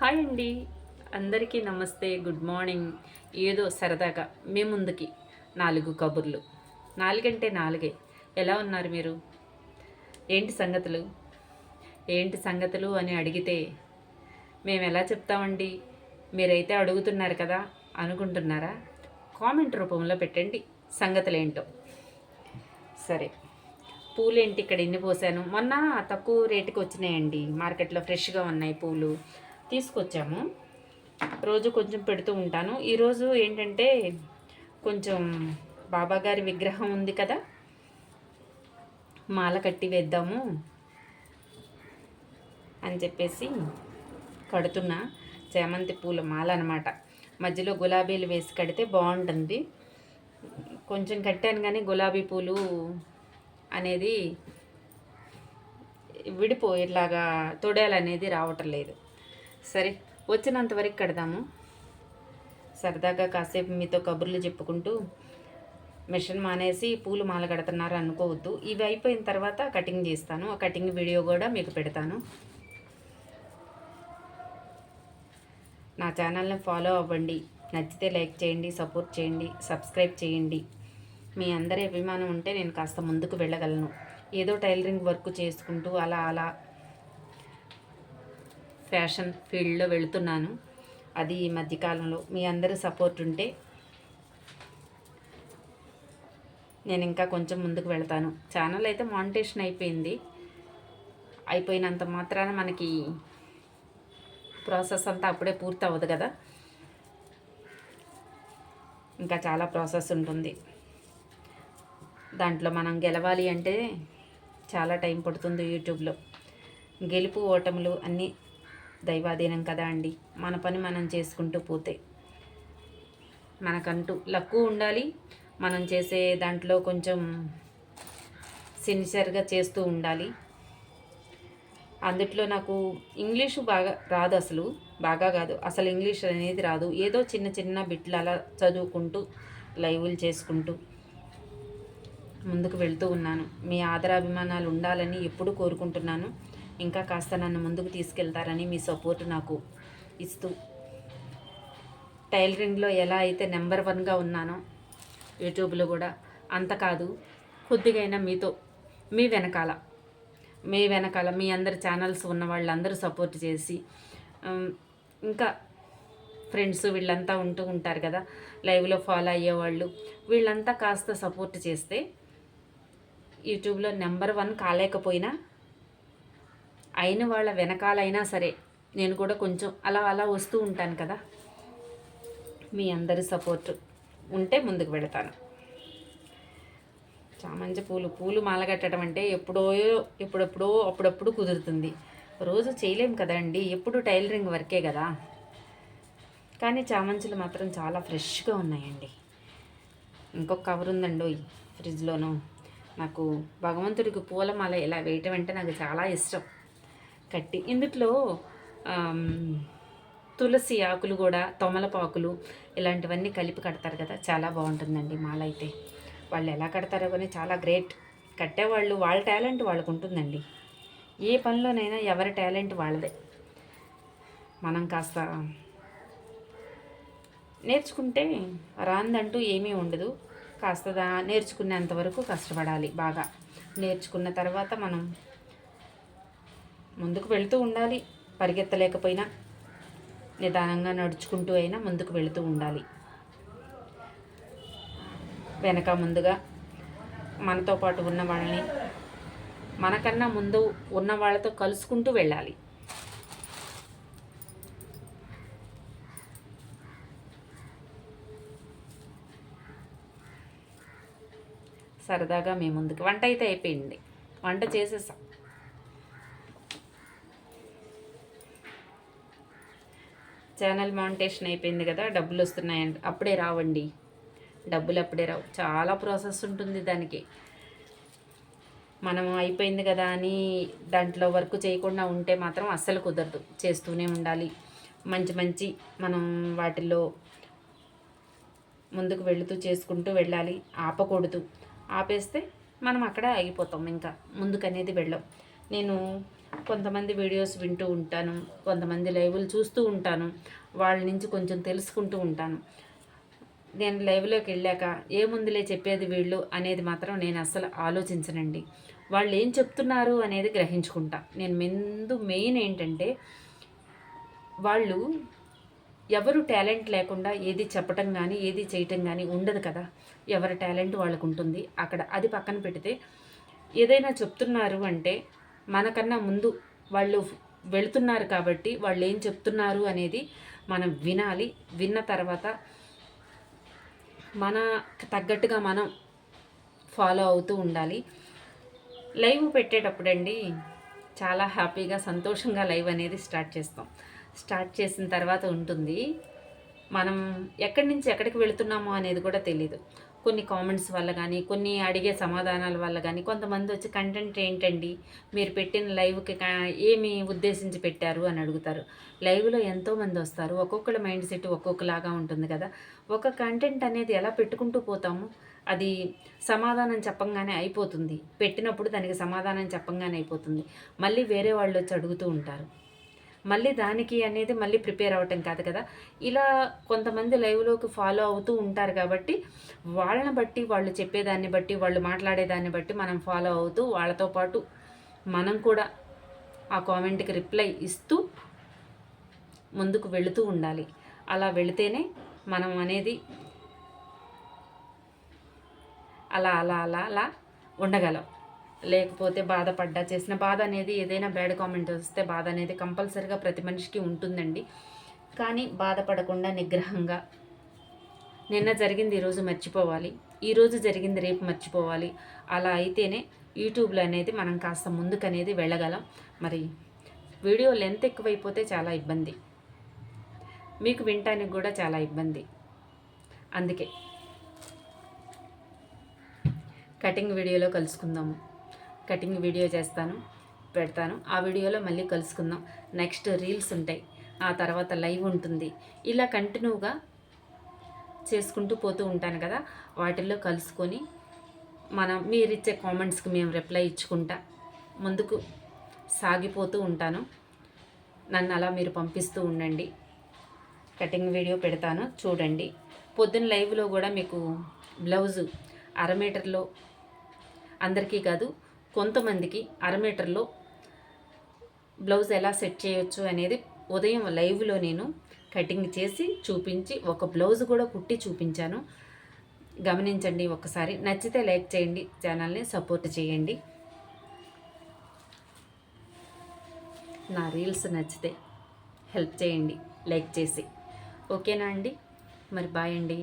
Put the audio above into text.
Hi అండి. అందరికీ నమస్తే గుడ్ మార్నింగ్. ఏదో సరదాగా మీ ముందుకి నాలుగు కబుర్లు. నాలుగంటే నాలుగే. ఎలా ఉన్నారు మీరు? ఏంటి సంగతులు? ఏంటి సంగతులు అని అడిగితే మేము ఎలా చెప్తామండి? మీరైతే అడుగుతున్నారు కదా అనుకుంటున్నారా? కామెంట్ రూపంలో పెట్టండి సంగతులేంటో. సరే. పూలేంటి ఇక్కడ ఎన్ని పోసాను? మొన్న తక్కువ రేటుకి వచ్చినాయండి మార్కెట్లో ఫ్రెష్గా ఉన్నాయి పూలు. తీసుకొచ్చాము. రోజు కొంచెం పెడుతూ ఉంటాను. ఈరోజు ఏంటంటే కొంచెం బాబాగారి విగ్రహం ఉంది కదా. మాల కట్టి వేద్దాము అని చెప్పేసి కడుతున్న. చేమంతి పూల మాల అనమాట మధ్యలో గులాబీలు వేసి కడితే బాగుంటుంది. కొంచెం కట్టాను కానీ గులాబీ పూలు అనేది విడిపోయేలాగా తొడేలనేది రావటం లేదు. సరే వచ్చినంత వరకు కడదాము. సరదాగా కాసేపు మీతో కబుర్లు చెప్పుకుంటూ మిషన్ మానేసి పూలు మాల కడుతున్నారు అనుకోవద్దు. ఇవి అయిపోయిన తర్వాత కటింగ్ చేస్తాను. ఆ కటింగ్ వీడియో కూడా మీకు పెడతాను. నా ఛానల్ని ఫాలో అవ్వండి. నచ్చితే లైక్ చేయండి సపోర్ట్ చేయండి సబ్స్క్రైబ్ చేయండి. మీ అందరి అభిమానం ఉంటే నేను కాస్త ముందుకు వెళ్ళగలను. ఏదో టైలరింగ్ వర్క్ చేసుకుంటూ అలా అలా ఫ్యాషన్ ఫీల్డ్లో వెళుతున్నాను. అది ఈ మధ్యకాలంలో. మీ అందరి సపోర్ట్ ఉంటే నేను ఇంకా కొంచెం ముందుకు వెళ్తాను. ఛానల్ అయితే మానిటేషన్ అయిపోయింది. అయిపోయినంత మాత్రాన మనకి ప్రాసెస్ అంతా అప్పుడే పూర్తి అవ్వదు కదా. ఇంకా చాలా ప్రాసెస్ ఉంటుంది. దాంట్లో మనం గెలవాలి అంటే చాలా టైం పడుతుంది యూట్యూబ్లో. గెలుపు ఓటములు అన్నీ దైవాధీనం కదా అండి? మన పని మనం చేసుకుంటూ పోతే. మనకంటూ లక్కు ఉండాలి. మనం చేసే దాంట్లో కొంచెం సిన్సియర్గా చేస్తూ ఉండాలి. అందుట్లో నాకు ఇంగ్లీషు బాగా రాదు అసలు. బాగా కాదు. అసలు ఇంగ్లీష్ అనేది రాదు. ఏదో చిన్న చిన్న బిట్లు అలా చదువుకుంటూ లైవ్లు చేసుకుంటూ ముందుకు వెళ్తూ ఉన్నాను. మీ ఆదరాభిమానాలు ఉండాలని ఎప్పుడు కోరుకుంటున్నాను. ఇంకా కాస్త నన్ను ముందుకు తీసుకెళ్తారని మీ సపోర్ట్ నాకు ఇస్తూ టైలరింగ్లో ఎలా అయితే నెంబర్ వన్గా ఉన్నానో యూట్యూబ్లో కూడా అంత కాదు కొద్దిగైనా మీతో మీ వెనకాల మీ వెనకాల మీ అందరి ఛానల్స్ ఉన్న వాళ్ళందరూ సపోర్ట్ చేసి ఇంకా ఫ్రెండ్స్ వీళ్ళంతా ఉంటూ ఉంటారు కదా లైవ్లో ఫాలో అయ్యేవాళ్ళు వీళ్ళంతా కాస్త సపోర్ట్ చేస్తే యూట్యూబ్లో నెంబర్ వన్ కాలేకపోయినా అయిన వాళ్ళ వెనకాలైనా సరే నేను కూడా కొంచెం అలా అలా వస్తూ ఉంటాను కదా. మీ అందరి సపోర్ట్ ఉంటే ముందుకు పెడతాను చామంతి పూలు పూలు మాల కట్టడం అంటే ఎప్పుడో ఎప్పుడెప్పుడో అప్పుడప్పుడు కుదురుతుంది. రోజు చేయలేం కదండి ఎప్పుడు టైలరింగ్ వర్కే కదా. కానీ చామంతులు మాత్రం చాలా ఫ్రెష్గా ఉన్నాయండి. ఇంకొక కవర్ ఉందండి ఫ్రిడ్జ్లోనూ. నాకు భగవంతుడికి పూలమాల ఇలా వేయటం అంటే నాకు చాలా ఇష్టం. కట్టి. ఇందుట్లో తులసి ఆకులు కూడా తొమలపాకులు ఇలాంటివన్నీ కలిపి కడతారు కదా. చాలా బాగుంటుందండి మాల అయితే. వాళ్ళు ఎలా కడతారో కానీ చాలా గ్రేట్. కట్టేవాళ్ళు వాళ్ళ టాలెంట్ వాళ్ళకు ఉంటుందండి. ఏ పనిలోనైనా ఎవరి టాలెంట్ వాళ్ళదే. మనం కాస్త నేర్చుకుంటే రాందంటూ ఏమీ ఉండదు. కాస్త దా నేర్చుకునేంత వరకు కష్టపడాలి బాగా. నేర్చుకున్న తర్వాత మనం ముందుకు వెళుతూ ఉండాలి. పరిగెత్తలేకపోయినా నిదానంగా నడుచుకుంటూ అయినా ముందుకు వెళుతూ ఉండాలి. వెనక ముందుగా మనతో పాటు ఉన్న వాళ్ళని మనకన్నా ముందు ఉన్న వాళ్ళతో కలుసుకుంటూ వెళ్ళాలి. సరదాగా మేము ముందుకు వంట అయితే అయిపోయింది. వంట చేసేసాం. ఛానల్ మానిటేషన్ అయిపోయింది కదా డబ్బులు వస్తున్నాయండి అప్పుడే రావండి. డబ్బులు అప్పుడే రావు. చాలా ప్రాసెస్ ఉంటుంది దానికి. మనం అయిపోయింది కదా అని దాంట్లో వర్క్ చేయకుండా ఉంటే మాత్రం అస్సలు కుదరదు. చేస్తూనే ఉండాలి. మంచి మంచి మనం వాటిల్లో ముందుకు వెళుతూ చేసుకుంటూ వెళ్ళాలి. ఆపకూడదు. ఆపేస్తే మనం అక్కడ ఆగిపోతాం ఇంకా. ముందుకు అనేది వెళ్ళాం. నేను కొంతమంది వీడియోస్ వింటూ ఉంటాను కొంతమంది లైవ్లు చూస్తూ ఉంటాను వాళ్ళ నుంచి కొంచెం తెలుసుకుంటూ ఉంటాను. నేను లైవ్లోకి వెళ్ళాక ఏముందిలే చెప్పేది వీళ్ళు అనేది మాత్రం నేను అస్సలు ఆలోచించనండి. వాళ్ళు ఏం చెప్తున్నారు అనేది గ్రహించుకుంటా. నేను ముందు మెయిన్ ఏంటంటే వాళ్ళు ఎవరు టాలెంట్ లేకుండా ఏది చెప్పటం కానీ ఏది చేయటం కానీ ఉండదు కదా. ఎవరి టాలెంట్ వాళ్ళకు ఉంటుంది అక్కడ అది పక్కన పెడితే ఏదైనా చెప్తున్నారు అంటే మనకన్నా ముందు వాళ్ళు వెళుతున్నారు కాబట్టి వాళ్ళు ఏం చెప్తున్నారు అనేది మనం వినాలి. విన్న తర్వాత మన తగ్గట్టుగా మనం ఫాలో అవుతూ ఉండాలి. లైవ్ పెట్టేటప్పుడండి చాలా హ్యాపీగా సంతోషంగా లైవ్ అనేది స్టార్ట్ చేస్తాం. స్టార్ట్ చేసిన తర్వాత ఉంటుంది మనం ఎక్కడి నుంచి ఎక్కడికి వెళుతున్నామో అనేది కూడా తెలియదు కొన్ని కామెంట్స్ వల్ల కానీ కొన్ని అడిగే సమాధానాల వల్ల కానీ కొంతమంది వచ్చి కంటెంట్ ఏంటండి? మీరు పెట్టిన లైవ్కి కా- ఏమి ఉద్దేశించి పెట్టారు అని అడుగుతారు. లైవ్లో ఎంతోమంది వస్తారు. ఒక్కొక్కళ్ళ మైండ్ సెట్ ఒక్కొక్కలాగా ఉంటుంది కదా. ఒక కంటెంట్ అనేది ఎలా పెట్టుకుంటూ పోతాము? అది సమాధానం చెప్పంగానే అయిపోతుంది. పెట్టినప్పుడు దానికి సమాధానం చెప్పంగానే అయిపోతుంది. మళ్ళీ వేరే వాళ్ళు వచ్చి అడుగుతూ ఉంటారు. మళ్ళీ దానికి అనేది మళ్ళీ ప్రిపేర్ అవ్వటం కాదు కదా. ఇలా కొంతమంది లైవ్లోకి ఫాలో అవుతూ ఉంటారు కాబట్టి వాళ్ళని బట్టి వాళ్ళు చెప్పేదాన్ని బట్టి వాళ్ళు మాట్లాడేదాన్ని బట్టి మనం ఫాలో అవుతూ వాళ్ళతో పాటు మనం కూడా ఆ కామెంట్కి రిప్లై ఇస్తూ ముందుకు వెళుతూ ఉండాలి. అలా వెళితేనే మనం అనేది అలా అలా అలా అలా ఉండగలం. లేకపోతే బాధపడ్డా చేసిన బాధ అనేది ఏదైనా బ్యాడ్ కామెంట్ వస్తే బాధ అనేది కంపల్సరిగా ప్రతి మనిషికి ఉంటుందండి. కానీ బాధపడకుండా నిగ్రహంగా నిన్న జరిగింది ఈరోజు మర్చిపోవాలి ఈరోజు జరిగింది రేపు మర్చిపోవాలి. అలా అయితేనే యూట్యూబ్లో అనేది మనం కాస్త ముందుకు అనేది వెళ్ళగలం. మరి వీడియో లెంత్ ఎక్కువైపోతే చాలా ఇబ్బంది. మీకు వినటానికి కూడా చాలా ఇబ్బంది. అందుకే కటింగ్ వీడియోలో కలుసుకుందాము. కటింగ్ వీడియో చేస్తాను పెడతాను. ఆ వీడియోలో మళ్ళీ కలుసుకుందాం. నెక్స్ట్ రీల్స్ ఉంటాయి. ఆ తర్వాత లైవ్ ఉంటుంది. ఇలా కంటిన్యూగా చేసుకుంటూ పోతూ ఉంటాను కదా వాటిల్లో కలుసుకొని మనం మీరు ఇచ్చే కామెంట్స్కి మేము రిప్లై ఇచ్చుకుంటా. ముందుకు సాగిపోతూ ఉంటాను. నన్ను అలా మీరు పంపిస్తూ ఉండండి. కటింగ్ వీడియో పెడతాను చూడండి. పొద్దున్న లైవ్లో కూడా మీకు బ్లౌజు అర మీటర్లో అందరికీ కాదు కొంతమందికి అర మీటర్లో బ్లౌజ్ ఎలా సెట్ చేయొచ్చు అనేది ఉదయం లైవ్లో నేను కటింగ్ చేసి చూపించి ఒక బ్లౌజ్ కూడా కుట్టి చూపించాను. గమనించండి ఒకసారి. నచ్చితే లైక్ చేయండి ఛానల్ని సపోర్ట్ చేయండి. నా రీల్స్ నచ్చితే హెల్ప్ చేయండి లైక్ చేసి. ఓకేనా అండి? మరి బాయ్ అండి.